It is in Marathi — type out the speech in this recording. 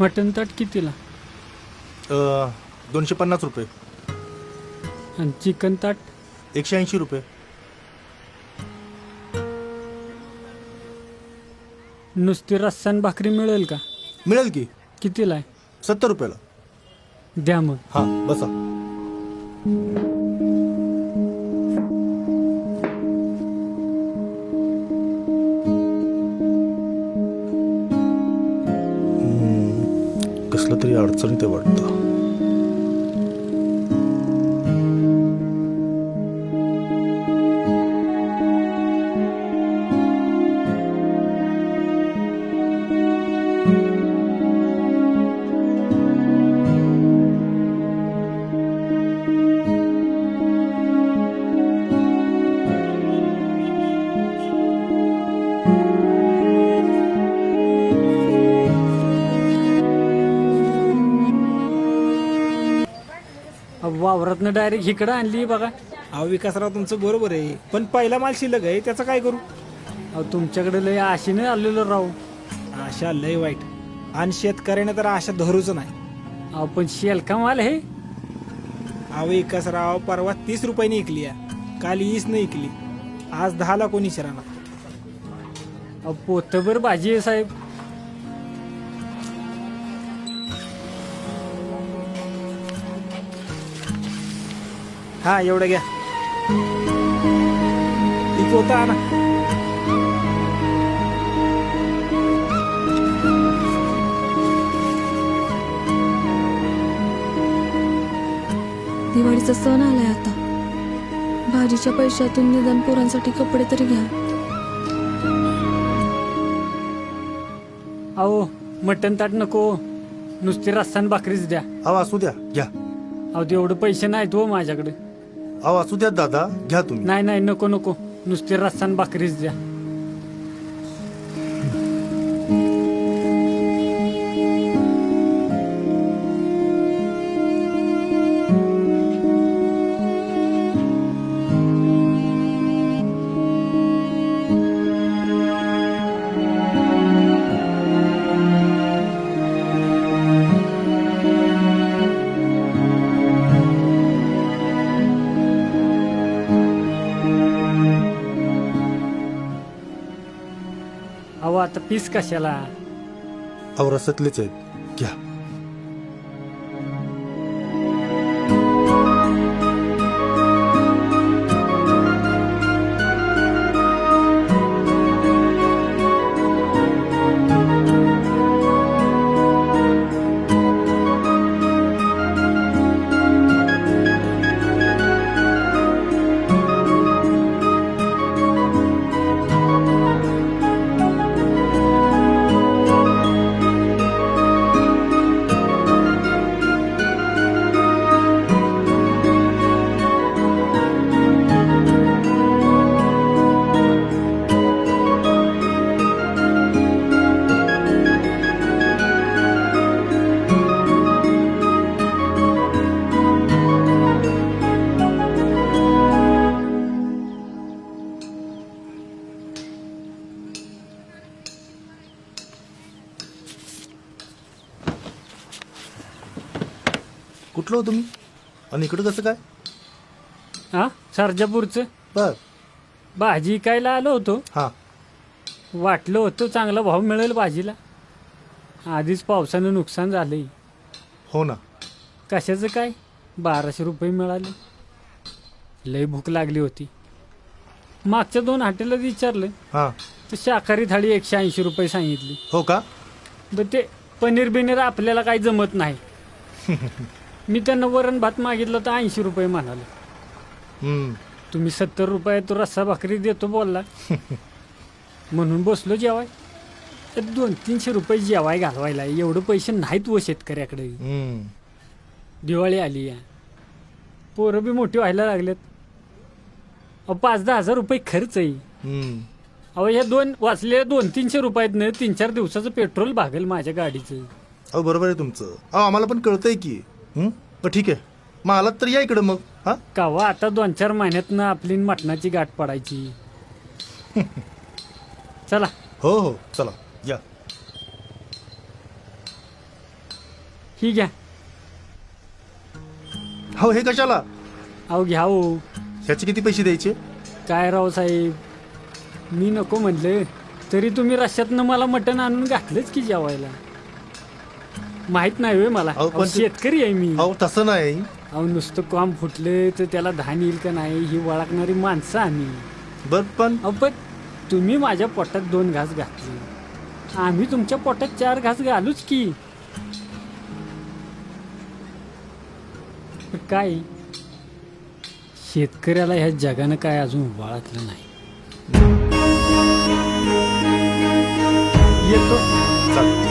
मटन ताट कितीला? अ, दोनशे पन्नास रुपये. आणि चिकन ताट? एकशे ऐंशी रुपये. नुसती रस्सान भाकरी मिळेल का? मिळेल की. कितीला आहे? सत्तर रुपयाला. द्या मग. हां बसा. हम्म, कसलं तरी अडचणीत वाटतं. वावरातनं डायरेक्ट इकडं आणली बघा. अहो विकासराव तुमचं बरोबर आहे. पण पहिला माल शिल्लक आहे त्याचं काय करू? अहो तुमच्याकडे लय आशेने आलेलो राहू आशा लय वाईट. आणि शेतकऱ्याने तर आशा धरूच नाही. अहो पण शेलका माल हे अहो विकासराव परवा तीस रुपयाने इकली आहे. काल वीस न इकली आज दहाला कोणी शिराना अहो पोतभर भाजी आहे साहेब. हा एवढं घ्या. ती पोता आणा दिवाळीचा सण आलाय आता. भाजीच्या पैशातून निदान पोरांसाठी कपडे तरी घ्या. अहो मटन ताट नको. नुसती रस्सान भाकरीच द्या. अहो असू द्या घ्या. अहो तेवढं पैसे नाहीत हो माझ्याकडे. अहो असू द्या दादा घ्या तुम्ही. नाही नाही नको नको. नुसते रस्सान भाकरीच द्या. आता पीस कशाला? अहो आहेत. घ्या. कुठलं हो तुम्ही? आणि इकडं कसं काय? हा? सरजापूरचं? बर. भाजी कायला आलो होतो. हां. वाटलं होतं चांगला भाव मिळेल भाजीला. आधीच पावसानं नुकसान झालंय. हो ना. कशाचं काय? बाराशे रुपये मिळाले. लय भूक लागली होती. मागच्या दोन हॉटेलला विचारलं. हां. तर शाकाहारी थाळी एकशे ऐंशी रुपये सांगितली. हो का? पण ते पनीर बिनीर आपल्याला काही जमत नाही. मी त्यांना वरण भात मागितलं तर ऐंशी रुपये म्हणाले. हम्म. तुम्ही सत्तर रुपये तो रस्सा भाकरी देतो बोलला. म्हणून बसलो जेवाय. तर दोन तीनशे रुपये जेवाय घालवायला. एवढं पैसे नाहीत व शेतकऱ्याकडे. हम्म. दिवाळी आली आहे पोरं बी मोठी व्हायला लागलेत. अहो पाच दहा हजार रुपये खर्च आहे. हम्म. अहो या दोन वाचलेल्या दोन तीनशे रुपयात न तीन चार दिवसाचं पेट्रोल भागेल माझ्या गाडीचं. अहो बरोबर आहे तुमचं. अहो आम्हाला पण कळतंय की हं? पण ठीक आहे. मग आलात तर या इकडं मग. हां? कावा? आता दोन चार महिन्यातनं आपली मटणाची गाठ पडायची. चला. हो हो. चला. या. ही घ्या. हो हे कशाला? अहो घ्या हो. ह्याचे किती पैसे द्यायचे? काय राव साहेब? मी नको म्हणलं. तरी तुम्ही रश्यातनं मला मटण आणून घातलंच की जेवायला? माहीत नाही होय मला. अहो, पण अहो, ते- शेतकरी आहे मी. अहो तसं नाही. अहो नुसतं काम फुटलं तर त्याला धान येईल का नाही ही वळखणारी माणसं आम्ही. बर पण अहो पण तुम्ही माझ्या पोटात दोन घास घातले. आम्ही तुमच्या पोटात चार घास घालूच की. पण काय? शेतकऱ्याला ह्या जगानं काय अजून वळखलं नाही. येतो. चालेल.